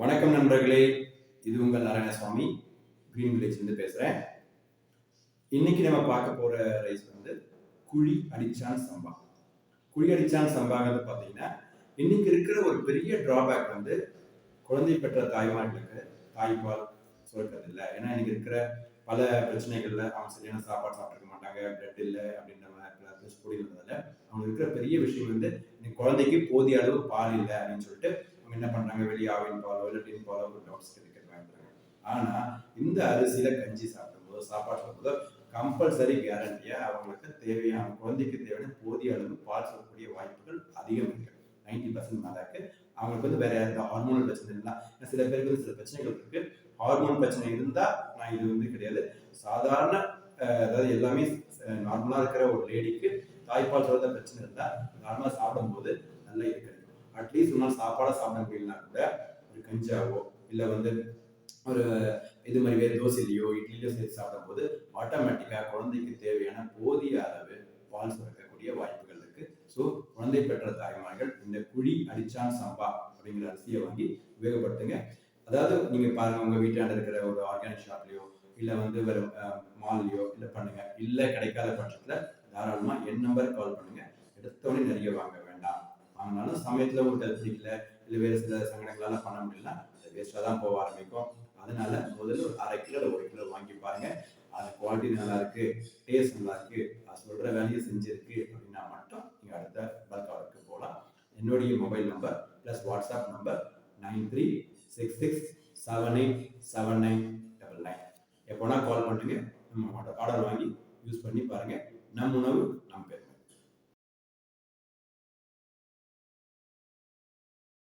வணக்கம் நண்பர்களே. இது உங்கள் நாராயணசுவாமி கிரீன் வில்லேஜ்லேருந்து பேசுகிறேன் இன்னைக்கு நம்ம பார்க்க போகிற ரைஸ் வந்து குழி அடிச்சான் சம்பா. குழி அடிச்சான் சம்பாங்கிறது பார்த்தீங்கன்னா இன்னைக்கு இருக்கிற ஒரு பெரிய டிராபேக் வந்து குழந்தை பெற்ற தாய்மார்களுக்கு தாய்ப்பால் சுரக்கிறது இல்லை. ஏன்னா இன்னைக்கு இருக்கிற பல பிரச்சனைகள்ல அவங்க சரியான சாப்பாடு சாப்பிட்டுக்க மாட்டாங்க பிளட் இல்லை அப்படின்ற மாதிரி ப்ளஸ் அவங்க இருக்கிற பெரிய விஷயம் வந்து இன்னைக்கு குழந்தைக்கு போதிய அளவு பால் இல்லை அப்படின்னு சொல்லிட்டு என்ன பண்றாங்க? வெளியே ஆவின் பாலோ இல்லை டின் பாலோ ஒரு டாக்ஸ் கிடைக்கிறது வாங்கிடுறாங்க ஆனா இந்த அரிசியில கஞ்சி சாப்பிடும்போது சாப்பாடு சாப்பிடும்போது கம்பல்சரி கேரண்டியா அவங்களுக்கு தேவையான குழந்தைக்கு தேவையான போதிய அளவு பால் சொல்லக்கூடிய வாய்ப்புகள் அதிகம் இருக்கு. நைன்டி பர்சன்ட் மேலே இருக்கு. அவங்களுக்கு வந்து வேற எந்த ஹார்மோனல் பிரச்சனை இல்லை. சில பேருக்கு வந்து சில பிரச்சனைகள் இருக்கு. ஹார்மோன் பிரச்சனை இருந்தா நான் இது வந்து கிடையாது. சாதாரண அதாவது எல்லாமே நார்மலா இருக்கிற ஒரு லேடிக்கு தாய்ப்பால் சொல்ற பிரச்சனை இருந்தா நார்மலா சாப்பிடும்போது நல்லா இருக்கு அட்லீஸ்ட் ஒரு நாள் சாப்பாடா சாப்பிட முடியலனா கூட. ஒரு கஞ்சாவோ இல்லை வந்து ஒரு இது மாதிரி வேறு தோசையிலையோ இட்லியோ சேர்த்து சாப்பிடும்போது ஆட்டோமேட்டிக்காக குழந்தைக்கு தேவையான போதிய அளவு பால் சுரக்கக்கூடிய வாய்ப்புகள் இருக்கு. ஸோ குழந்தை பெற்ற தாய்மார்கள் இந்த குழி அடிச்சான் சம்பா அப்படிங்கிற அரிசியை வாங்கி உபயோகப்படுத்துங்க. அதாவது நீங்கள் பாருங்கள் உங்கள் வீட்டாண்ட இருக்கிற ஒரு ஆர்கானிக் ஷாப்லயோ இல்லை வந்து வெறும் மால்லையோ இல்லை பண்ணுங்க. இல்லை கிடைக்காத பட்சத்தில் தாராளமாக என் நம்பர் கால் பண்ணுங்க. எடுத்தோடனே நிறைய வாங்க. வேண்டாம் சமயத்தில் சமயத்துல உங்களுக்கு அது பிடிக்கல இல்ல வேறு சில சங்கடங்களால் பண்ண முடியல அது வேஸ்ட்டாக தான் போக ஆரம்பிக்கும். அதனால முதல்ல ஒரு அரை கிலோ ஒரு கிலோ வாங்கி பாருங்க. அது குவாலிட்டி நல்லா இருக்கு டேஸ்ட் நல்லா இருக்கு அது சொல்ற வேலையை செஞ்சிருக்கு அப்படின்னா மட்டும் நீங்க அடுத்த பல்க் ஆர்டருக்கு போகலாம். என்னுடைய mobile number plus WhatsApp number nine three six six seven eight seven nine double nine எப்போனா கால் பண்ணுங்க நம்ம ஆர்டர் வாங்கி யூஸ் பண்ணி பாருங்க. நம் உணவு நம் பேர்.